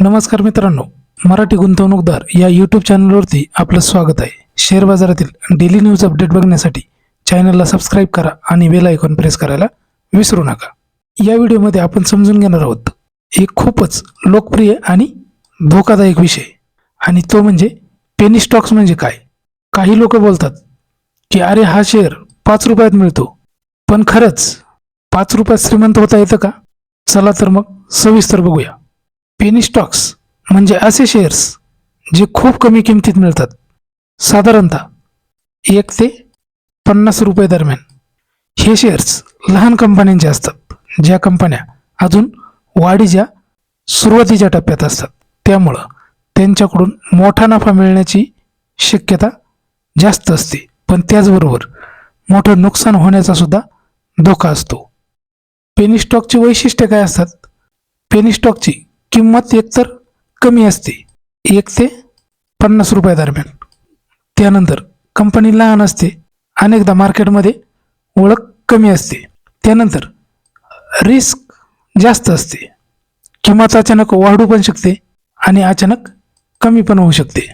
नमस्कार मित्रांनो मराठी गुंतवणूकदार या यूट्यूब चॅनलवरती आपलं स्वागत आहे. शेअर बाजारातील डेली न्यूज अपडेट बघण्यासाठी चॅनलला सबस्क्राईब करा आणि बेल आयकॉन प्रेस करायला विसरू नका. या व्हिडिओमध्ये आपण समजून घेणार आहोत एक खूपच लोकप्रिय आणि धोकादायक विषय. आणि तो म्हणजे पेनी स्टॉक्स म्हणजे काय? काही लोक बोलतात की अरे हा शेअर पाच रुपयात मिळतो. पण खरंच पाच रुपयात श्रीमंत होता येतं का? चला तर मग सविस्तर बघूया. पेनी स्टॉक्स म्हणजे असे शेअर्स जे खूप कमी किमतीत मिळतात. साधारणतः एक ते पन्नास रुपये दरम्यान हे शेअर्स लहान कंपन्यांचे असतात ज्या कंपन्या अजून वाढीच्या सुरुवातीच्या टप्प्यात असतात. त्यामुळं त्यांच्याकडून मोठा नफा मिळण्याची शक्यता जास्त असते. पण त्याचबरोबर मोठं नुकसान होण्याचा सुद्धा धोका असतो. पेनी स्टॉकची वैशिष्ट्ये काय असतात? पेनी स्टॉकची किंमत एकतर कमी असते. एक ते पन्नास रुपया दरम्यान. त्यानंतर कंपनी लहान असते अनेकदा मार्केटमध्ये ओळख कमी असते. त्यानंतर रिस्क जास्त असते. किंमत अचानक वाढू पण शकते आणि अचानक कमी पण होऊ शकते.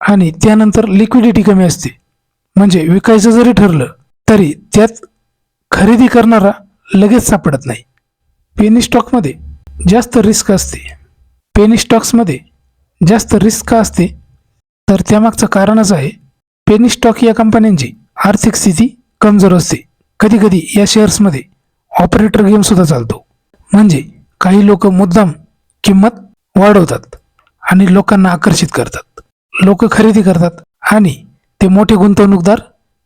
आणि त्यानंतर लिक्विडिटी कमी असते. म्हणजे विकायचं जरी ठरलं तरी त्यात खरेदी करणारा लगेच सापडत नाही. पेनी स्टॉकमध्ये जास्त रिस्क असते. पेनी स्टॉक्समध्ये जास्त रिस्क का असते. तर त्यामागचं कारणच आहे पेनी स्टॉक या कंपन्यांची आर्थिक स्थिती कमजोर असते. कधीकधी या शेअर्समध्ये ऑपरेटर गेमसुद्धा चालतो. म्हणजे काही लोक मुद्दाम किंमत वाढवतात आणि लोकांना आकर्षित करतात. लोक खरेदी करतात आणि ते मोठे गुंतवणूकदार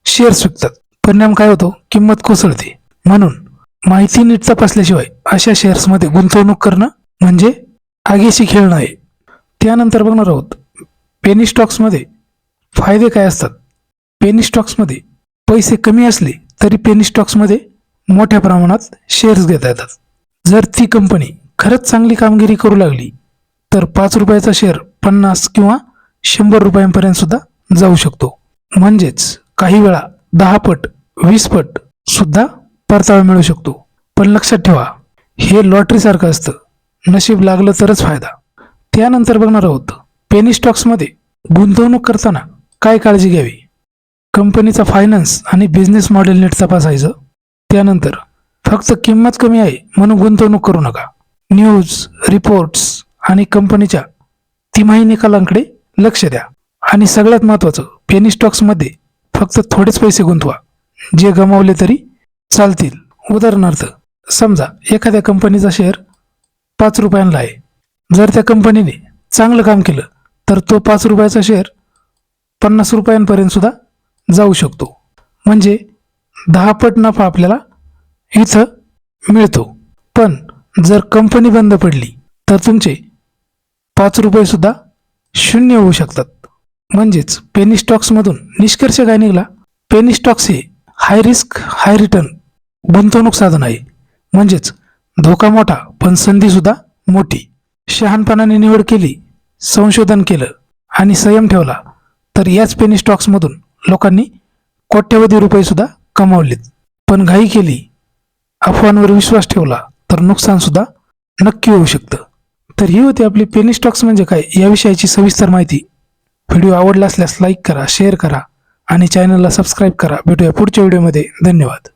शेअर्स विकतात. परिणाम काय होतो? किंमत कोसळते. म्हणून माहिती नीट तपासल्याशिवाय अशा शेअर्समध्ये गुंतवणूक करणं म्हणजे आगेशी खेळणं आहे. त्यानंतर बघणार आहोत पेनी स्टॉक्समध्ये फायदे काय असतात? पेनी स्टॉक्समध्ये पैसे कमी असले तरी पेनी स्टॉक्समध्ये मोठ्या प्रमाणात शेअर्स घेता येतात. जर ती कंपनी खरंच चांगली कामगिरी करू लागली तर पाच रुपयाचा शेअर पन्नास किंवा शंभर रुपयांपर्यंत सुद्धा जाऊ शकतो. म्हणजेच काही वेळा दहा पट वीस पट सुद्धा परतावा मिळू शकतो. पण लक्षात ठेवा हे लॉटरीसारखं असतं. नशीब लागलं तरच फायदा. त्यानंतर बघणार आहोत. पेनी स्टॉक्समध्ये गुंतवणूक करताना काय काळजी घ्यावी? कंपनीचा फायनान्स आणि बिझनेस मॉडेल नीट तपासायचं. त्यानंतर फक्त किंमत कमी आहे म्हणून गुंतवणूक करू नका. न्यूज रिपोर्ट्स आणि कंपनीच्या तिमाही निकालांकडे लक्ष द्या. आणि सगळ्यात महत्त्वाचं पेनी स्टॉक्समध्ये फक्त थोडेच पैसे गुंतवा. जे गमावले तरी चालतील. उदाहरणार्थ समजा एखाद्या कंपनीचा शेअर पाच रुपयांना आहे. जर त्या कंपनीने चांगलं काम केलं तर तो पाच रुपयाचा शेअर पन्नास रुपयांपर्यंत सुद्धा जाऊ शकतो. म्हणजे दहा पट नफा आपल्याला इथं मिळतो. पण जर कंपनी बंद पडली तर तुमचे पाच रुपयेसुद्धा शून्य होऊ शकतात. म्हणजेच पेनी स्टॉक्समधून निष्कर्ष काय निघाला? पेनी स्टॉक्स हे हाय रिस्क हाय रिटर्न गुंतवणूक साधन आहे. म्हणजेच धोका मोठा पण संधी सुद्धा मोठी. शहाणपणाने निवड केली संशोधन केलं आणि संयम ठेवला तर याच पेनी स्टॉक्समधून लोकांनी कोट्यवधी रुपयेसुद्धा कमावलेत. पण घाई केली अफवांवर विश्वास ठेवला तर नुकसानसुद्धा नक्की होऊ शकतं. तर ही होती आपली पेनी स्टॉक्स म्हणजे काय याविषयीची सविस्तर माहिती. व्हिडिओ आवडला असल्यास लाईक करा शेअर करा आणि चॅनलला सबस्क्राईब करा. भेटूया पुढच्या व्हिडिओमध्ये धन्यवाद.